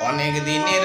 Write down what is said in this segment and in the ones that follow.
অনেক দিনের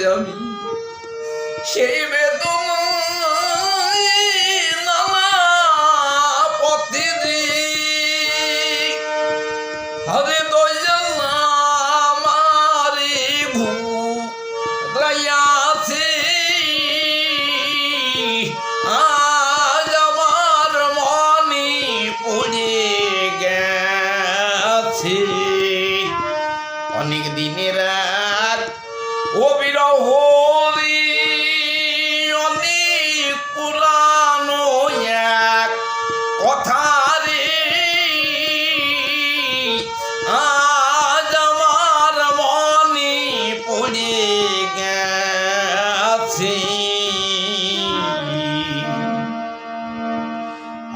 আমি। সেই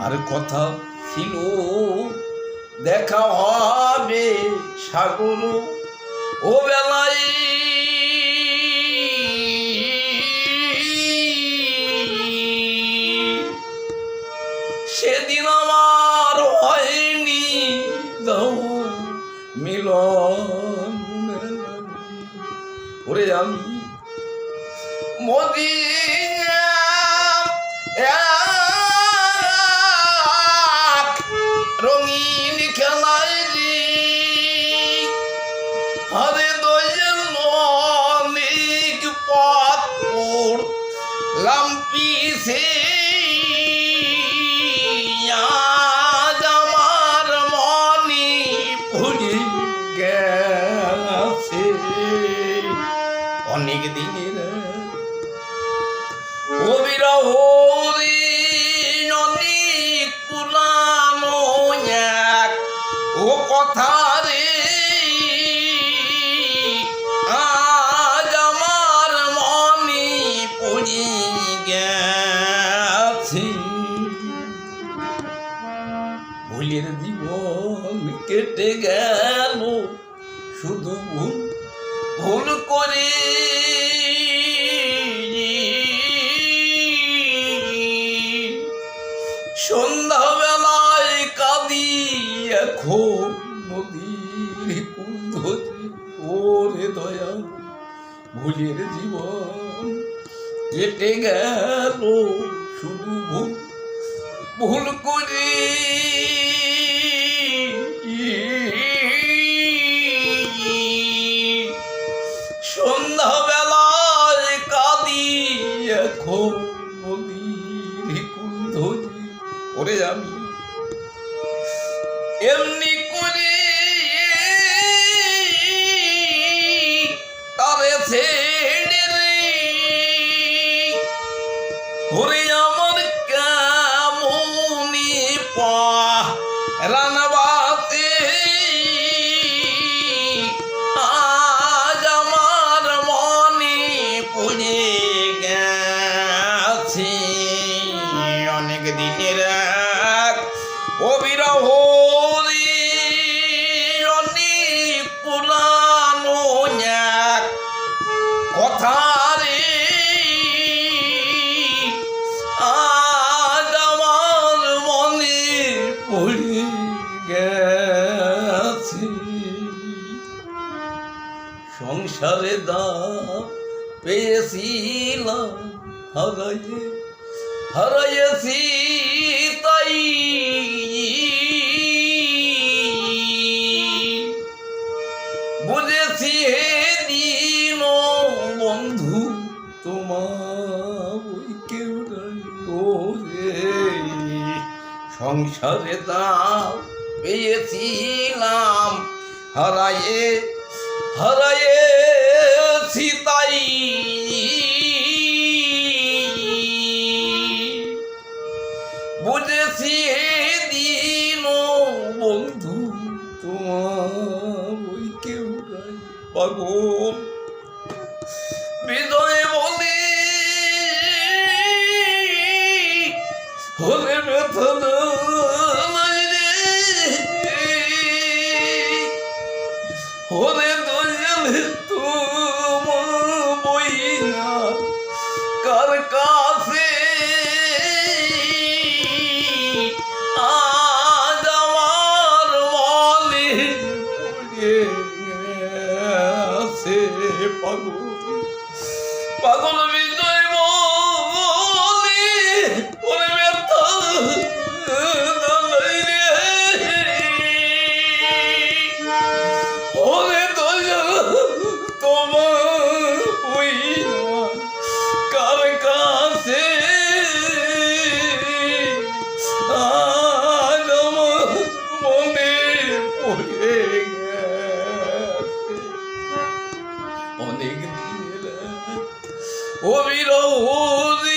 আর কথা ছিল, দেখা হবে সাগর ও বেলায়। সেদিন আমার হয়নি দাও মিলন। ওরে আমি মোদি রঙিন খেলায় হরে দয়াল অনেক পথ লাম্পিছে আজ আমার মনে পড়ে গেছে। অনেক দিনের ভুলের জীবন কেটে গেল শুধু ভুল ভুল করে। সন্ধ্যাবেলায় কাঁদি এখন নদীর কুল ধরে ওরে দয়া ভুলের জীবন। কেটে গেল শুধু ভুল ভুল করে। আমি। এমনি সংসারে দাম পেয়েছিলাম, হারাইয়ে, হারাইয়েছি তাই। বুঝেছি হে দিন বন্ধু, তোমার কেউ সংসারে দাম পেয়েছিলাম হারায়ে হারায়ে সীতাই বুঝেছি দিন বন্ধু তোমার ওই কেউ পাগল হৃদয়ে বলে হলে ব্যথা অবিরোধী অনেক